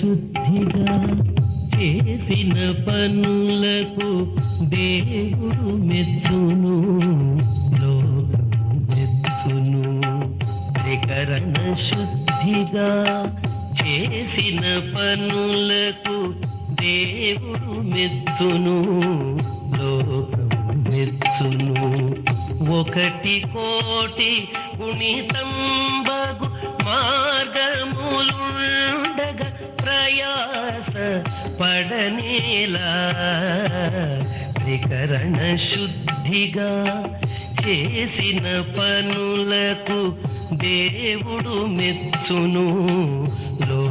శుద్ధిగా చేసిన పనులకు దేవుడు మెచ్చును లోకం మెచ్చును. త్రికరణ శుద్ధిగా చేసిన పనులకు దేవుడు మెచ్చును లోకం మెచ్చును. ఒకటి కోటి గుణితం బగు పడనేలా త్రికరణ శుద్ధిగా చేసిన పనులకు దేవుడు మెచ్చును. లో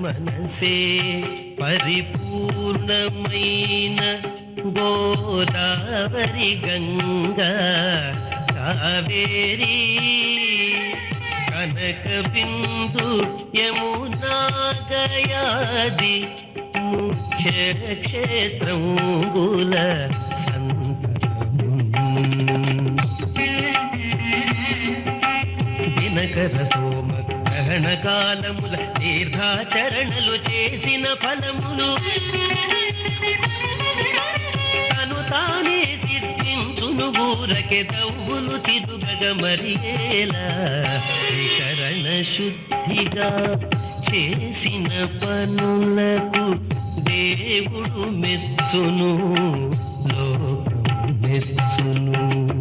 మనసే పరిపూర్ణమైన గోదావరి గంగా కావేరి కనక బిందు యమునా గయాది ముఖ్య క్షేత్రంగుల సంతము దినకర సోమ గ్రహణ తీర్థాచరణలు చేసిన ఫలములు తను తానే సిద్ధించును ఊరకే దవ్వులు తిరుగగ మరియేలా శరణ శుద్ధిగా చేసిన పనులకు దేవుడు మెచ్చును లోకం మెచ్చును.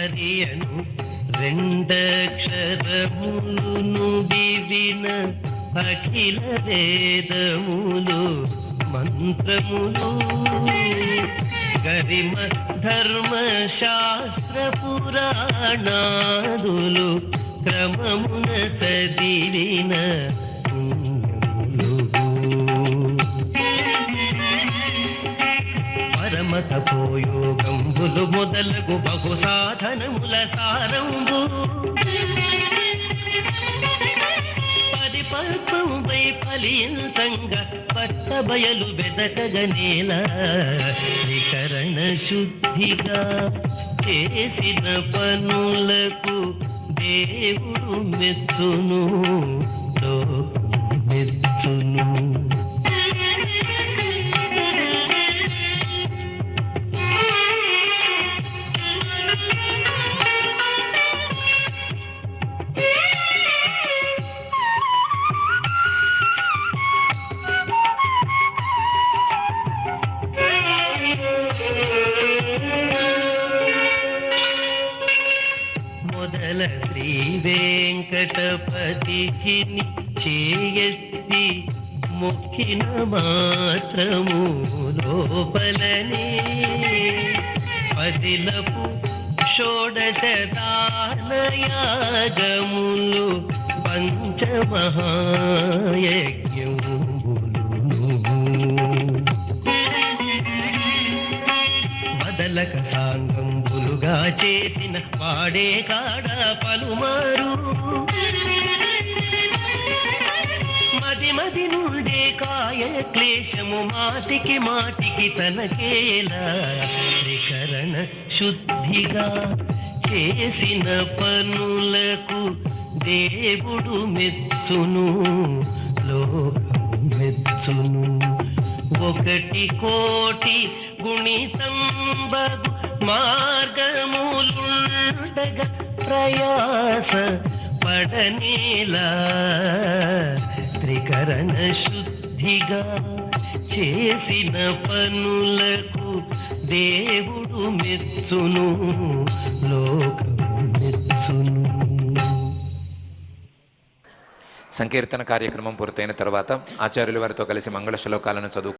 హరియను రెండక్షరములు దివిన అఖిల వేదములు మంత్రములు. గరిమ ధర్మ శాస్త్ర పురాణాదులు క్రమమున చదివిన తపోయోగంబులు మొదలగు బహు సాధనముల సారంబు పరిపక్వంపై ఫలించంగ పట్టబయలు బెదకగనేల త్రికరణ శుద్ధిగా చేసిన పనులకు దేవుడు మెచ్చును. మెచ్చును. వెంకటపతికి చేయెత్తి మొక్కిన మాత్రము లోపలనే. పదిలపు షోడశదానయాగములు పంచమహాయజ్ఞములు వదలక సాంగంబులుగా చేసిన వాడే కాడ పలుమారు. మది మది నుండే కాయ క్లేశము మాటికి మాటికి తనకేలా. త్రికరణ శుద్ధిగా చేసిన పనులకు దేవుడు మెచ్చును లోకం మెచ్చును. ఒకటి కోటి గుణితంబగు మార్గములుండగ ప్రయాస పడనేలా. త్రికరణ శుద్ధిగా చేసిన పనులకు దేవుడు మెచ్చును లోకం మెచ్చును. సంకీర్తన కార్యక్రమం పూర్తయిన తర్వాత ఆచార్యుల వారితో కలిసి మంగళ శ్లోకాలను చదువు